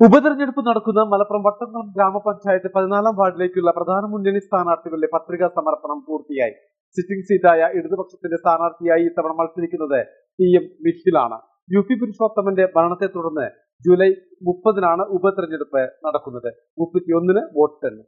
ഉപതെരഞ്ഞെടുപ്പ് നടക്കുന്ന മലപ്പുറം വട്ടംകുളം ഗ്രാമപഞ്ചായത്ത് പതിനാലാം വാർഡിലേക്കുള്ള പ്രധാന മുന്നണി സ്ഥാനാർത്ഥികളുടെ പത്രികാ സമർപ്പണം പൂർത്തിയായി. സിറ്റിംഗ് സീറ്റായ ഇടതുപക്ഷത്തിന്റെ സ്ഥാനാർത്ഥിയായി ഇത്തവണ മത്സരിക്കുന്നത് ടി എം മിഷിലാണ് യു പി പുരുഷോത്തമന്റെ മരണത്തെ തുടർന്ന് ജൂലൈ മുപ്പതിനാണ് ഉപതെരഞ്ഞെടുപ്പ് നടക്കുന്നത്. മുപ്പത്തിയൊന്നിന് വോട്ട് തന്നെ.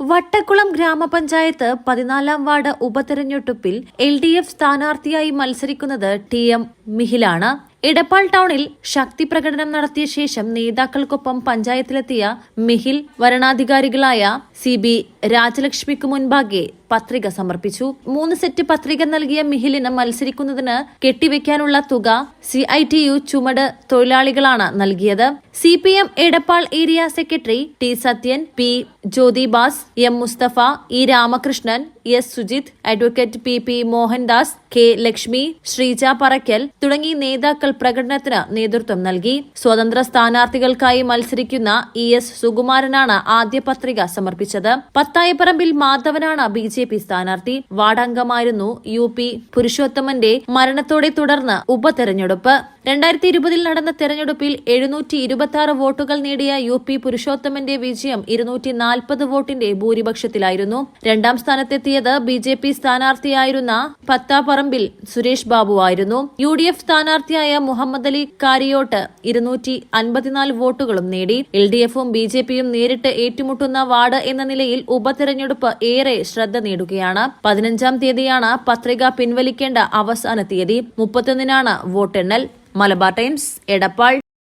വട്ടക്കുളം ഗ്രാമപഞ്ചായത്ത് പതിനാലാം വാർഡ് ഉപതെരഞ്ഞെടുപ്പിൽ എൽ ഡി എഫ് സ്ഥാനാർത്ഥിയായി മത്സരിക്കുന്നത് ടി എം മിഹിലാണ് ഇടപ്പാൾ ടൗണിൽ ശക്തി പ്രകടനം നടത്തിയ ശേഷം നേതാക്കൾക്കൊപ്പം പഞ്ചായത്തിലെത്തിയ മിഹിൽ വരണാധികാരികളായ സി ബി രാജലക്ഷ്മിക്ക് മുൻപാകെ പത്രിക സമർപ്പിച്ചു. മൂന്ന് സെറ്റ് പത്രിക നൽകിയ മിഹിലിന് മത്സരിക്കുന്നതിന് കെട്ടിവെക്കാനുള്ള തുക സി ഐ ടി യു ചുമട് തൊഴിലാളികളാണ് നൽകിയത്. C P M Edappal area secretary T Sathyan P Jyothibas M Musthafa E Ramakrishnan S Sujith advocate P P Mohandas K Lakshmi Sreeja Parakkal തുടങ്ങി നേതാക്കൾ പ്രകടനത്തിന് നേതൃത്വം നൽകി. സ്വതന്ത്ര സ്ഥാനാർത്ഥികൾക്കായി മത്സരിക്കുന്ന ഇ എസ് സുകുമാരനാണ് ആദ്യ പത്രിക സമർപ്പിച്ചത്. പത്തായപ്പറമ്പിൽ മാധവനാണ് ബി ജെ പി സ്ഥാനാർത്ഥി വാർഡംഗമായിരുന്നു യു പി പുരുഷോത്തമന്റെ മരണത്തോടെ തുടർന്ന് ഉപതെരഞ്ഞെടുപ്പ്. രണ്ടായിരത്തി ഇരുപതിൽ നടന്ന തെരഞ്ഞെടുപ്പിൽ എഴുന്നൂറ്റി ഇരുപത്തി ആറ് വോട്ടുകൾ നേടിയ യു പി പുരുഷോത്തമന്റെ വിജയം ഇരുന്നൂറ്റി നാൽപ്പത് വോട്ടിന്റെ ഭൂരിപക്ഷത്തിലായിരുന്നു. രണ്ടാം സ്ഥാനത്തെത്തിയത് ബി ജെ പി സ്ഥാനാർത്ഥിയായിരുന്ന പത്താപ്പറമ്പിൽ സുരേഷ് ബാബു ആയിരുന്നു. യു ഡി എഫ് സ്ഥാനാർത്ഥിയായ മുഹമ്മദ് അലി കാരിയോട്ട് ഇരുന്നൂറ്റി അൻപത്തിനാല് വോട്ടുകളും നേടി. എൽ ഡി എഫും ബി ജെ പിയും നേരിട്ട് ഏറ്റുമുട്ടുന്ന വാർഡ് എന്ന നിലയിൽ ഉപതെരഞ്ഞെടുപ്പ് ഏറെ ശ്രദ്ധ നേടുകയാണ്. പതിനഞ്ചാം തീയതിയാണ് പത്രിക പിൻവലിക്കേണ്ട അവസാന തീയതി. മുപ്പത്തൊന്നിനാണ് വോട്ടെണ്ണൽ. മലബാർ ടൈംസ് എടപ്പാൾ